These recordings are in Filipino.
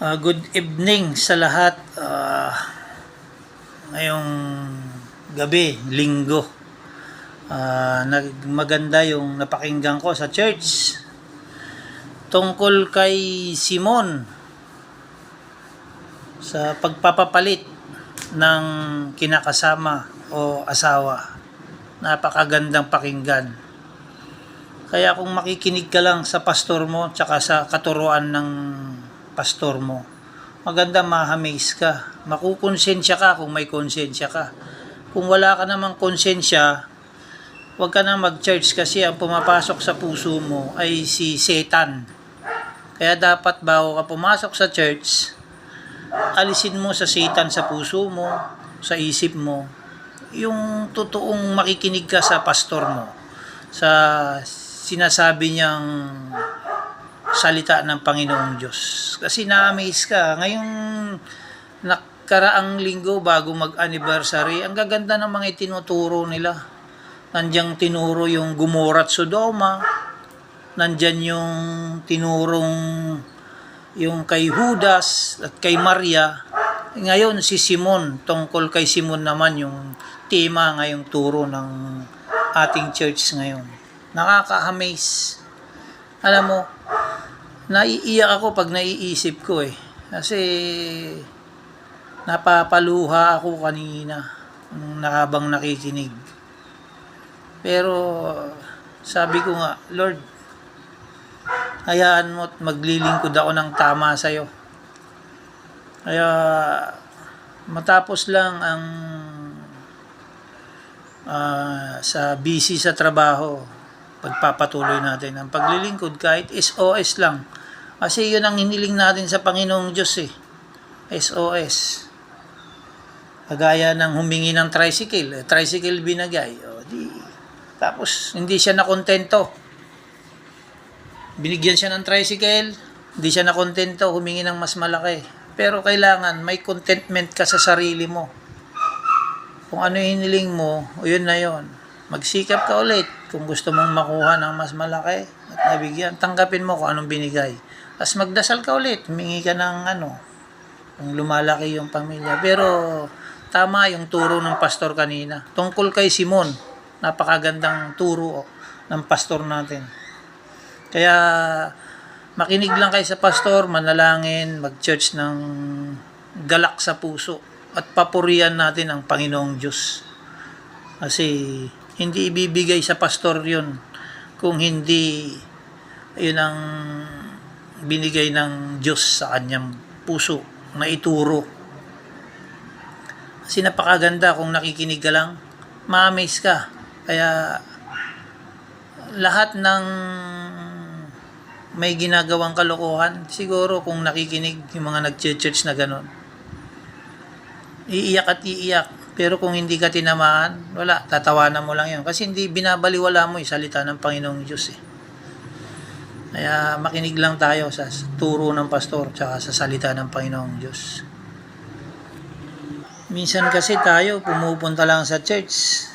Ah, good evening sa lahat. Ah, ngayong gabi, linggo. Nag- maganda yung napakinggan ko sa church. Tungkol kay Simon sa pagpapapalit ng kinakasama o asawa. Napakagandang pakinggan. Kaya kung makikinig ka lang sa pastor mo tsaka sa katuruan ng pastor mo, maganda ma-amaze ka. Makukonsensya ka kung may konsensya ka. Kung wala ka namang konsensya, huwag ka na mag-church kasi ang pumapasok sa puso mo ay si Satan. Kaya dapat bago ka pumasok sa church, alisin mo sa Satan sa puso mo, sa isip mo, yung totoong makikinig ka sa pastor mo, sa sinasabi niyang salita ng Panginoong Diyos. Kasi na-amaze ka. Ngayong nakaraang linggo bago mag-anniversary, ang gaganda ng mga itinuturo nila. Nandiyan tinuro yung Gomorra at Sodoma. Nandyan yung tinurong yung kay Judas at kay Maria. Ngayon si Simon, tungkol kay Simon naman yung tema ngayong turo ng ating church ngayon. Nakaka-amaze. Alam mo, naiiyak ako pag naiisip ko eh. Kasi napapaluha ako kanina nung nakabang nakikinig. Pero sabi ko nga, Lord, hayaan mo at maglilingkod ako ng tama sa'yo. Kaya matapos lang ang ah, sa busy sa trabaho, pagpapatuloy natin ang paglilingkod kahit SOS lang. Kasi yun ang hiniling natin sa Panginoong Diyos eh. SOS. Kagaya ng humingi ng tricycle. Eh, tricycle binagay. O, di, tapos, hindi siya nakontento. Binigyan siya ng tricycle, hindi siya nakontento, humingi ng mas malaki. Pero kailangan may contentment ka sa sarili mo. Kung ano yung hiniling mo, yun na yun. Magsikap ka ulit kung gusto mong makuha ng mas malaki nabigyan. Tanggapin mo kung anong binigay. Tapos magdasal ka ulit, humingi ka ng ano, kung lumalaki yung pamilya. Pero tama yung turo ng pastor kanina. Tungkol kay Simon, napakagandang turo ng pastor natin. Kaya makinig lang kayo sa pastor, manalangin, mag-church ng galak sa puso at papurihan natin ang Panginoong Diyos. Kasi hindi ibibigay sa pastor yun kung hindi yun ang binigay ng Diyos sa kanyang puso na ituro. Kasi napakaganda kung nakikinig ka lang, ma-amaze ka. Kaya lahat ng may ginagawang kalokohan, siguro kung nakikinig yung mga nag-church na gano'n, iiyak at iiyak. Pero kung hindi ka tinamaan, wala, tatawanan mo lang yun. Kasi hindi binabaliwala mo yung salita ng Panginoong Diyos eh. Kaya makinig lang tayo sa turo ng pastor tsaka sa salita ng Panginoong Diyos. Minsan kasi tayo pumupunta lang sa church.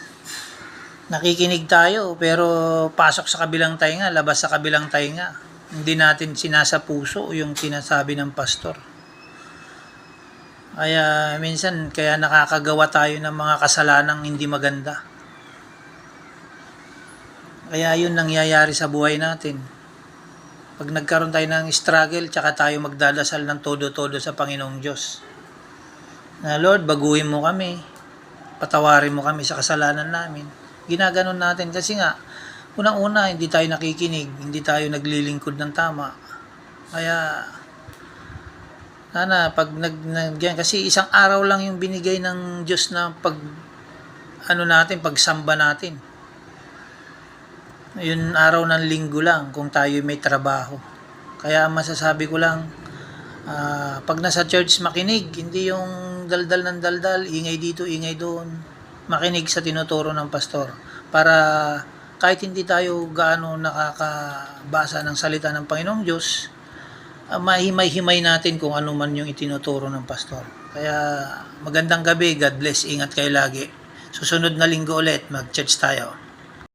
Nakikinig tayo pero pasok sa kabilang tainga, labas sa kabilang tainga. Hindi natin sinasa puso yung sinasabi ng pastor. Kaya minsan kaya nakakagawa tayo ng mga kasalanang hindi maganda. Kaya yun nangyayari sa buhay natin. Pag nagkaroon tayo ng struggle, tsaka tayo magdadasal ng todo-todo sa Panginoong Diyos. Na Lord, baguhin mo kami. Patawarin mo kami sa kasalanan namin. Ginaganon natin kasi nga, unang-una, hindi tayo nakikinig, hindi tayo naglilingkod ng tama. Kaya, sana, pag nag, nag kasi isang araw lang yung binigay ng Diyos na pag, ano natin, pagsamba natin. Yun araw ng linggo lang kung tayo may trabaho. Kaya masasabi ko lang, ah, pag nasa church makinig, hindi yung daldal ng daldal, ingay dito, ingay doon. Makinig sa tinuturo ng pastor. Para kahit hindi tayo gaano nakakabasa ng salita ng Panginoong Diyos, ah, mahimay-himay natin kung ano man yung itinuturo ng pastor. Kaya magandang gabi, God bless, ingat kayo lagi. Susunod na linggo ulit, mag-church tayo.